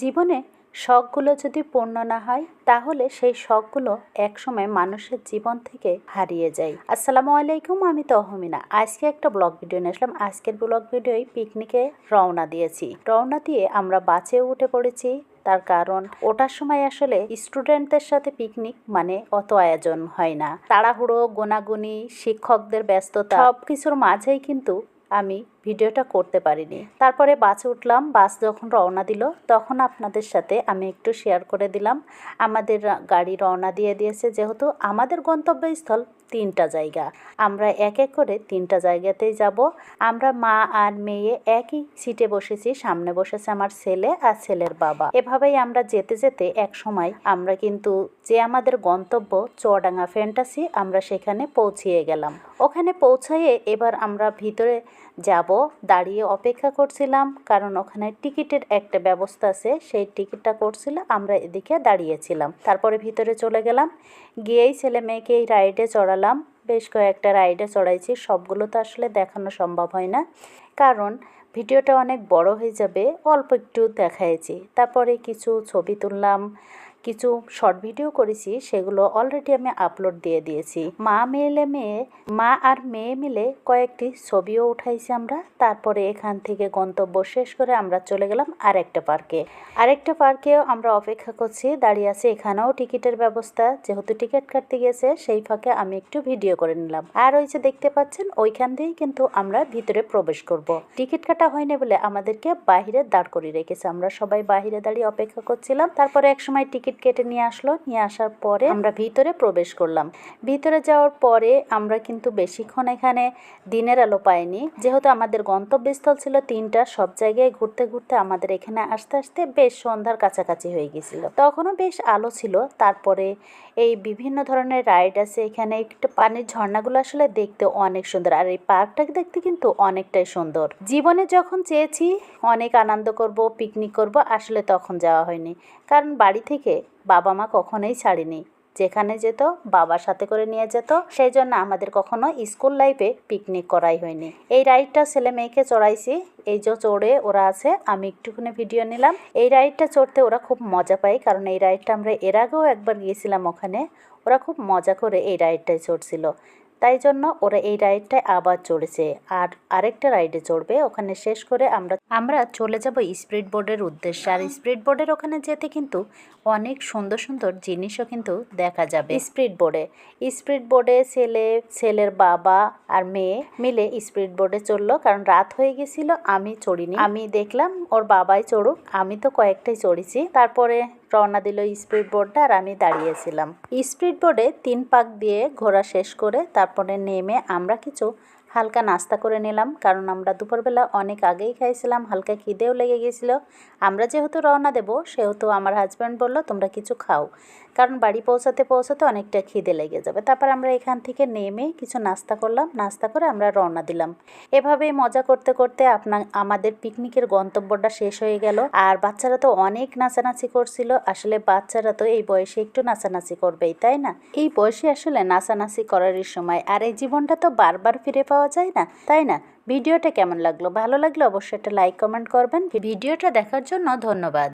জীবনে শখগুলো যদি পূর্ণ না হয়, তাহলে সেই শখগুলো একসময় মানুষের জীবন থেকে হারিয়ে যায়। আসসালামু আলাইকুম, আমি তহমিনা। আজকে একটা ব্লগ ভিডিও নিয়ে আসলাম। আজকের ব্লগ ভিডিওই পিকনিকে রওনা দিয়েছি। রওনা দিয়ে আমরা বাসে উঠে পড়েছি। তার কারণ ওটার সময় আসলে স্টুডেন্টদের সাথে পিকনিক মানে অত আয়োজন হয় না। তাড়াহুড়ো, গোনাগুনি, শিক্ষকদের ব্যস্ততা সব কিছুর মাঝেই কিন্তু আমি ভিডিওটা করতে পারিনি। তারপরে বাসে উঠলাম, বাস যখন রওনা দিল, তখন আপনাদের সাথে আমি একটু শেয়ার করে দিলাম। আমাদের গাড়ি রওনা দিয়ে দিয়েছে, যেহেতু আমাদের গন্তব্যস্থল তিনটা জায়গা। আমরা এক এক করে তিনটা জায়গাতেই যাব। আমরা মা আর মেয়ে একই সিটে বসেছি, সামনে বসেছে আমার ছেলে আর ছেলের বাবা। এভাবেই আমরা যেতে যেতে এক সময় আমরা কিন্তু যে আমাদের গন্তব্য চুয়াডাঙ্গা ফ্যান্টাসি, আমরা সেখানে পৌঁছিয়ে গেলাম। ওখানে পৌঁছায়ে এবার আমরা ভিতরে যাব দাঁড়িয়ে অপেক্ষা করছিলাম, কারণ ওখানে টিকিটের একটা ব্যবস্থা আছে, সেই টিকিটটা করছিল, আমরা এদিকে দাঁড়িয়েছিলাম। তারপরে ভিতরে চলে গেলাম, গিয়েই ছেলে মেয়েকে এই রাইডে চড়ালাম। বেশ কয়েকটা রাইডে চড়াইছি, সবগুলো তো আসলে দেখানো সম্ভব হয় না, কারণ ভিডিওটা অনেক বড় হয়ে যাবে, অল্প একটু দেখাইছি। তারপরে কিছু ছবি তুললাম কিছু শর্ট ভিডিও করেছি, সেগুলো অলরেডি আমি আপলোড দিয়ে দিয়েছি। মা মেলে মেয়ে, মা আর মেয়ে মিলে কয়েকটি ছবিও উঠাইছি আমরা। তারপরে এখান থেকে গন্তব্য শেষ করে আমরা চলে গেলাম আরেকটা পার্কে। আরেকটা পার্কেও আমরা অপেক্ষা করছি, দাঁড়িয়ে আছে এখানেও টিকিটের ব্যবস্থা। যেহেতু টিকিট কাটতে গেছে সেই ফাঁকে আমি একটু ভিডিও করে নিলাম। আর ওই যে দেখতে পাচ্ছেন, ওইখান দিয়েই কিন্তু আমরা ভিতরে প্রবেশ করব। টিকিট কাটা হয়নি বলে আমাদেরকে বাহিরে দাঁড় করিয়ে রেখেছে। আমরা সবাই বাহিরে দাঁড়িয়ে অপেক্ষা করছিলাম। তারপরে এক সময় টিকিট কেটে নিয়ে আসলো। নিয়ে আসার পরে আমরা ভিতরে প্রবেশ করলাম। ভিতরে যাওয়ার পরে আমরা কিন্তু বেশিক্ষণ এখানে দিনের আলো পাইনি। যেহেতু আমাদের গন্তব্যস্থল ছিল তিনটা, সব জায়গায় ঘুরতে ঘুরতে আমাদের এখানে আসতে আসতে বেশ সন্ধ্যার কাছাকাছি হয়ে গেছিল। তখনও বেশ আলো ছিল। তারপরে এই বিভিন্ন ধরনের রাইড আছে এখানে। একটু পানির ঝর্ণাগুলো আসলে দেখতে অনেক সুন্দর। আর এই পার্কটাকে দেখতে কিন্তু অনেকটাই সুন্দর। জীবনে যখন চেয়েছি অনেক আনন্দ করব, পিকনিক করব, আসলে তখন যাওয়া হয়নি। কারণ বাড়ি থেকে বাবা মা কখনোই ছাড়েনি। যেখানে যেত, বাবার সাথে করে নিয়ে যেত। সেই জন্য আমাদের কখনো স্কুল লাইফে পিকনিক করাই হয়নি। এই রাইডটা ছেলে মেয়েকে চড়াইছি। এই যে চড়ে ওরা আছে, আমি একটুখানি ভিডিও নিলাম। এই রাইডটা চড়তে ওরা খুব মজা পায়, কারণ এই রাইডটা আমরা এর আগেও একবার গিয়েছিলাম ওখানে। ওরা খুব মজা করে এই রাইডটাই চড়ছিল। তাই জন্য ওরা এই রাইডটায় আবার চড়েছে। আর আরেকটা রাইডে চড়বে, ওখানে শেষ করে আমরা আমরা চলে যাব স্পিড বোর্ডের উদ্দেশ্যে। আর স্পিড বোর্ডের ওখানে যেতে কিন্তু অনেক সুন্দর সুন্দর জিনিসও কিন্তু দেখা যাবে স্পিড বোর্ডে স্পিড বোর্ডে ছেলে, ছেলের বাবা আর মেয়ে মিলে স্পিড বোর্ডে চড়লো। কারণ রাত হয়ে গেছিল, আমি চড়িনি। আমি দেখলাম ওর বাবাই চড়ুক, আমি তো কয়েকটাই চড়েছি। তারপরে রওনা দিল স্পিড বোর্ডটা আর আমি দাঁড়িয়েছিলাম। স্পিড বোর্ডে তিন পাক দিয়ে ঘোরা শেষ করে তারপরে নেমে আমরা কিছু হালকা নাস্তা করে নিলাম, কারণ আমরা দুপুরবেলা অনেক আগেই খাইছিলাম, হালকা খিদেও লেগে গেছিল। আমরা যেহেতু রওনা দেব, সেহেতু আমার হাজব্যান্ড বলল, তোমরা কিছু খাও। কারণ বাড়ি পৌঁছাতে পৌঁছাতে অনেকটা খিদে লেগে যাবে। তারপর আমরা এখান থেকে নেমে কিছু নাস্তা করলাম, নাস্তা করে আমরা রওনা দিলাম। এভাবেই মজা করতে করতে আপনার আমাদের পিকনিকের গন্তব্যটা শেষ হয়ে গেল। আর বাচ্চারা তো অনেক নাচানাচি করছিল। আসলে বাচ্চারা তো এই বয়সে একটু নাচানাচি করবেই, তাই না? এই বয়সে আসলে নাচানাচি করারই সময়। আর এই জীবনটা তো বারবার ফিরে পাওয়া যায় না? তাই না? ভিডিওটা কেমন লাগল? ভালো লাগলে অবশ্যই একটা লাইক কমেন্ট করবেন। ভিডিওটা দেখার জন্য ধন্যবাদ।